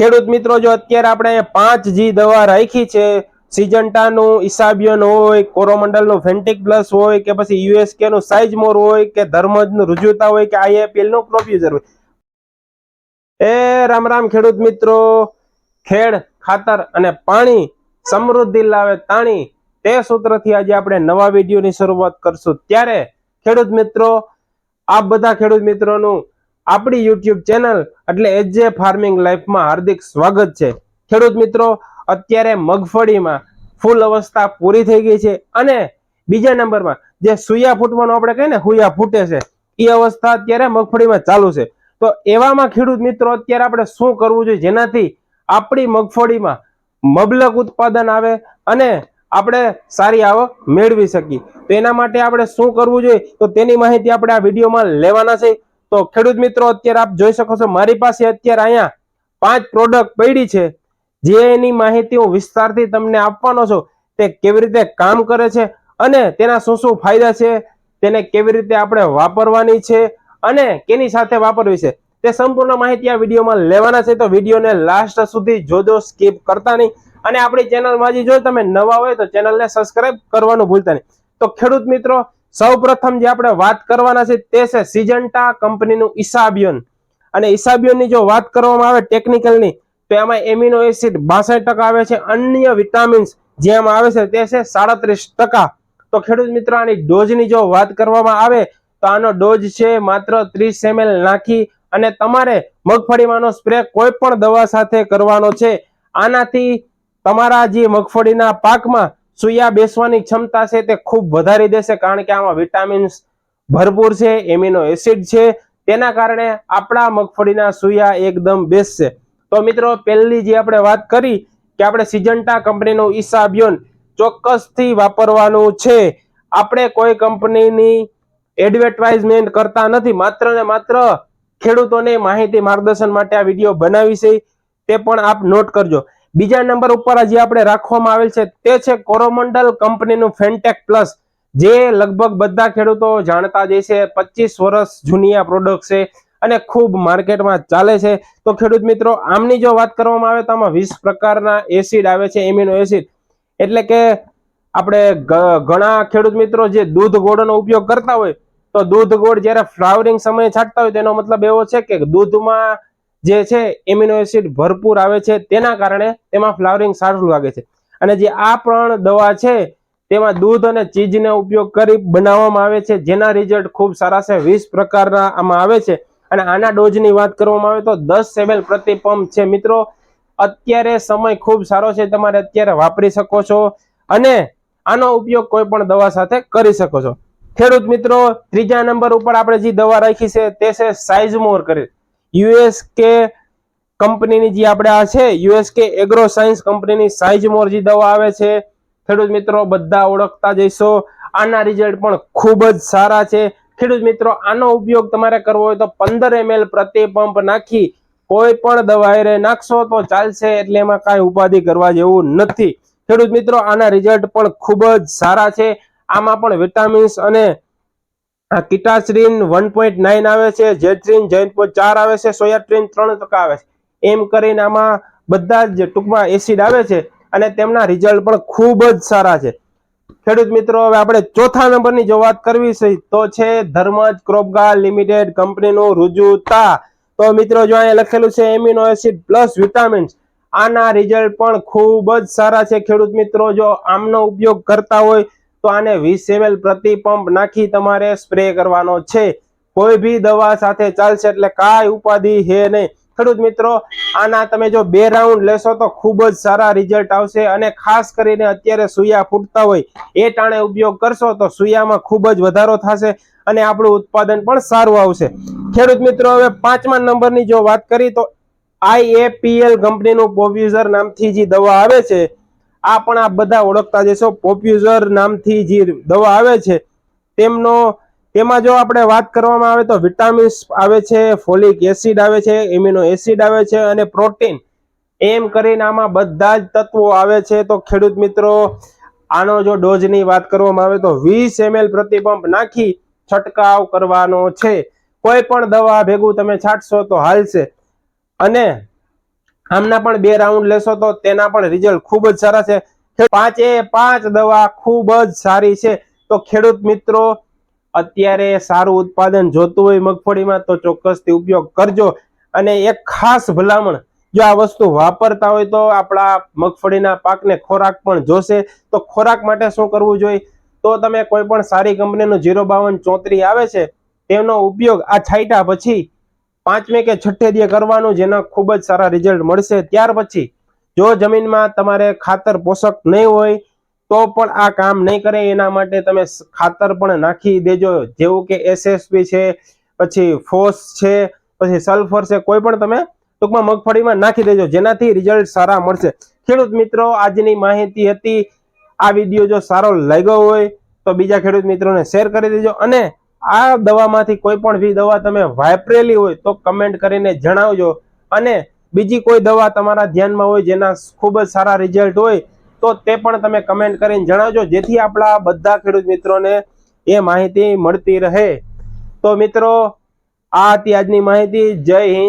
ખેડૂત મિત્રો, જો અત્યારે આપણે પાંચ જી દવા રાખી છે, સિજન્ટાનું ઇસાબિયન હોય, કોરોમંડલનું, ફેન્ટિક પ્લસ હોય, કે પછી યુએસકે નું સાઇઝમોર હોય, કે ધર્મજનું, રુજુતા હોય, કે આઈએપીએલનું પ્રોફ્યુઝર હોય. એ રામ રામ ખેડૂત મિત્રો, ખેડ, ખાતર અને પાણી સમૃદ્ધિ લાવે તાણી, તે સૂત્રથી આજે આપણે નવા વિડીયોની શરૂઆત કરશું. ત્યારે ખેડૂત મિત્રો આ બધા ખેડૂત મિત્રોનું આપણી યુટ્યુબ ચેનલ એટલે એજે ફાર્મિંગ લાઈફમાં હાર્દિક સ્વાગત છે. ખેડૂત મિત્રો, અત્યારે મગફળીમાં ફૂલ અવસ્થા પૂરી થઈ ગઈ છે અને બીજા નંબરમાં જે સુયા ફૂટવાનું આપણે કહીએ ને, હુયા ફૂટે છે એ અવસ્થા અત્યારે મગફળીમાં ચાલુ છે. તો એવામાં ખેડૂત મિત્રો, અત્યારે આપણે શું કરવું જોઈએ? જેનાથી આપણી મગફળીમાં મબલક ઉત્પાદન આવે અને આપણે સારી આવક મેળવી શકીએ. તો એના માટે આપણે શું કરવું જોઈએ? તો તેની માહિતી આપણે આ વિડીયોમાં લેવાના છે. તો ખેડૂત મિત્રો, અત્યારે આપ જોઈ શકો છો, મારી પાસે અત્યારે અહીંયા પાંચ પ્રોડક્ટ પડી છે. જે એની માહિતી હું વિસ્તારથી તમને આપવાનો છું. તે કેવી રીતે કામ કરે છે અને તેના શું શું ફાયદા છે, તેને કેવી રીતે આપણે વાપરવાની છે અને કેની સાથે વાપરવી છે. તે સંપૂર્ણ માહિતી આ વિડીયોમાં લેવાના છે. તો વિડીયોને લાસ્ટ સુધી જોજો સ્કીપ કરતા નહીં. અને આપણી ચેનલમાં જો તમે નવા હોય તો ચેનલને સબસ્ક્રાઇબ કરવાનું ભૂલતા નહીં. તો ખેડૂત મિત્રો સૌ પ્રથમ જે આપણે વાત કરવાના છે તે છે સિજન્ટા કંપનીનું ઇસાબિયન અને ઇસાબિયનની જો વાત કરવામાં આવે ટેકનિકલની તો એમાં એમિનો એસિડ બાસઠ ટકા આવે છે. અન્ય વિટામિન્સ જેમાં આવે છે તે છે સાડત્રીસ ટકા. તો ખેડૂત મિત્રો, આની ડોઝની જો વાત કરવામાં આવે, તો આનો ડોઝ છે માત્ર ત્રીસ એમએલ નાખી અને તમારે મગફળીમાંનો સ્પ્રે કોઈ પણ દવા સાથે કરવાનો છે. આનાથી તમારા જે મગફળીના પાકમાં સુયા બેસવાની ક્ષમતા છે તે ખૂબ વધારી દેશે કારણ કે આમાં વિટામિન્સ ભરપૂર છે, એમિનો એસિડ છે. તેના કારણે આપણા મગફળીના સુયા એકદમ બેસશે તો મિત્રો, પહેલી જે આપણે વાત કરી કે આપણે સિજન્ટા કંપનીનું ઈસાબિયોન ચોક્કસથી વાપરવાનું છે. આપણે કોઈ કંપનીની એડવર્ટાઇઝમેન્ટ કરતા નથી. માત્ર ને માત્ર ખેડૂતોને માહિતી માર્ગદર્શન માટે આ વીડિયો બનાવી છે. તે પણ આપ નોટ કરજો. બીજા નંબર ઉપર જે આપણે રાખવામાં આવેલ છે તે છે કોરોમંડલ કંપનીનું ફેન્ટેક પ્લસ, જે લગભગ બધા ખેડૂતો જાણતા જ છે. પચીસ વર્ષ જૂની આ પ્રોડક્ટ છે અને ખૂબ માર્કેટમાં ચાલે છે. તો ખેડૂત મિત્રો, આમની જો વાત કરવામાં આવે તો આમાં વીસ પ્રકારના એસિડ આવે છે એમિનો એસિડ એટલે કે આપણે ઘણા ખેડૂત મિત્રો જે દૂધ ગોળનો ઉપયોગ કરતા હોય, તો દૂધ ગોળ જ્યારે ફ્લાવરિંગ સમયે છાંટતા હોય તેનો મતલબ એવો છે કે દૂધમાં જે છે એમિનો એસિડ ભરપૂર આવે છે, તેના કારણે તેમાં ફ્લાવરિંગ સારું લાગે છે. અને જે આ પણ દવા છે, તેમાં દૂધ અને ચીજનો ઉપયોગ કરી બનાવવામાં આવે છે, જેના રિઝલ્ટ ખૂબ સારા છે, વીસ પ્રકારના આમાં આવે છે. અને આના ડોઝની વાત કરવામાં આવે તો દસ સેવેલ પ્રતિ પંપ છે. મિત્રો, અત્યારે સમય ખૂબ સારો છે, તમારે અત્યારે વાપરી શકો છો અને આનો ઉપયોગ કોઈ પણ દવા સાથે કરી શકો છો. ખેડૂત મિત્રો, ત્રીજા નંબર ઉપર આપણે જે દવા રાખી છે, તે છે સાઇઝમોર કરી. યુએસ કે કંપનીની જે આપણે આ છે, યુએસકે એગ્રો સાયન્સ કંપનીની સાઇઝમોર જે દવા આવે છે. ખેડૂત મિત્રો, બધા ઓળખતા જઈશો. આના રિઝલ્ટ પણ ખૂબ જ સારા છે. ખેડૂત મિત્રો, આનો ઉપયોગ તમારે કરવો હોય તો પંદર એમએલ પ્રતિ પંપ નાખી કોઈ પણ દવાએ નાખશો તો ચાલશે, એટલે એમાં કાંઈ ઉપાધિ કરવા જેવું નથી. ખેડૂત મિત્રો, આના રિઝલ્ટ પણ ખૂબ જ સારા છે. આમાં પણ વિટામિન્સ અને આ કિટાસ્ટ્રીન વન પોઈન્ટ નાઇન આવે છે, જેટ્રીન જૈન પોઈન્ટ ચાર આવે છે સોયાટ્રીન ત્રણ ટકા આવે છે. એમ કરીને આમાં બધા જ ટૂંકમાં એસિડ આવે છે અને તેમના રિઝલ્ટ પણ ખૂબ જ સારા છે. ખેડૂત મિત્રો, હવે આપણે ચોથા નંબરની જો વાત કરવી છે, તો છે ધર્મજ ક્રોપગા લિમિટેડ કંપનીનું રુજુતા તો. મિત્રો, જો અહીંયા લખેલું છે, એમિનો એસિડ પ્લસ વિટામિન્સ. આના રિઝલ્ટ પણ ખૂબ જ સારા છે. ખેડૂત મિત્રો, જો આમનો ઉપયોગ કરતા હોય તો આને વીસ એમએલ પ્રતિ પંપ નાખી તમારે સ્પ્રે કરવાનો છે. કોઈ બી દવા સાથે ચાલશે એટલે કાંઈ ઉપાધિ હે નહીં. ખેડૂત મિત્રો, આના તમે જો બે રાઉન્ડ લેશો તો ખૂબ જ સારા રિઝલ્ટ આવશે અને ખાસ કરીને અત્યારે સુયા ફૂટતા હોય એ ટાણે ઉપયોગ કરશો તો સુયામાં ખૂબ જ વધારો થશે અને આપણું ઉત્પાદન પણ સારું આવશે. ખેડૂત મિત્રો, હવે પાંચમા નંબરની જો વાત કરી તો આઈએપીએલ કંપનીનું પોપ્યુઝર નામથી જે દવા આવે છે આ પણ આ બધા ઓળખતા જશો પોપ્યુઝર નામથી જે દવા આવે છે, તેમનો, તેમાં જો આપણે વાત કરવામાં આવે તો વિટામિન્સ આવે છે, ફોલિક એસિડ આવે છે, એમિનો એસિડ આવે છે અને પ્રોટીન. એમ કરીને આમાં બધા જ તત્વો આવે છે. તો ખેડૂત મિત્રો, આનો જો ડોઝની વાત કરવામાં આવે તો વીસ એમએલ પ્રતિ પંપ નાખી છંટકાવ કરવાનો છે. કોઈ પણ દવા ભેગું તમે છાંટશો તો હાલશે. અને આમના પણ બે રાઉન્ડ લેશો તો તેના પણ રિઝલ્ટ ખૂબ જ સારા છે. પાંચે પાંચ દવા ખૂબ જ સારી છે. તો ખેડૂત મિત્રો, અત્યારે સારું ઉત્પાદન જોતું હોય મગફળીમાં તો ચોક્કસથી ઉપયોગ કરજો. અને એક ખાસ ભલામણ, જો આ વસ્તુ વાપરતા હોય તો આપણા મગફળીના પાકને ખોરાક પણ જોશે. તો ખોરાક માટે શું કરવું જોઈએ? તો તમે કોઈ પણ સારી કંપનીનું જીરો બાવન ચોત્રી આવે છે, તેનો ઉપયોગ આ છાંટ્યા પછી પાંચમે કે છઠ્ઠે દિવસે કરવાનું, જેના ખૂબ જ સારા રિઝલ્ટ મળશે. ત્યાર પછી જો જમીનમાં તમારે ખાતર પોષક નહીં હોય, તો પણ આ કામ નહીં કરે. એના માટે તમે ખાતર પણ નાખી દેજો. જેવું કે એસએસપી છે, પછી ફોસ છે, પછી સલ્ફર છે, કોઈ પણ તમે ટૂંકમાં મગફળીમાં નાખી દેજો. જેનાથી રિઝલ્ટ સારા મળશે. ખેડૂત મિત્રો, આજની માહિતી હતી. આ વીડિયો જો સારો લાગ્યો હોય, તો બીજા ખેડૂત મિત્રોને શેર કરી દેજો અને આ દવામાંથી કોઈ પણ બી દવા તમે વાપરેલી હોય તો કમેન્ટ કરીને જણાવજો. અને બીજી કોઈ દવા તમારા ધ્યાનમાં હોય જેના ખૂબ જ સારા રિઝલ્ટ હોય તો તે પણ તમે કમેન્ટ કરીને જણાવજો. જેથી આપણા બધા ખેડૂત મિત્રોને એ માહિતી મળતી રહે. તો મિત્રો, આ હતી આજની માહિતી. જય હિન્દ.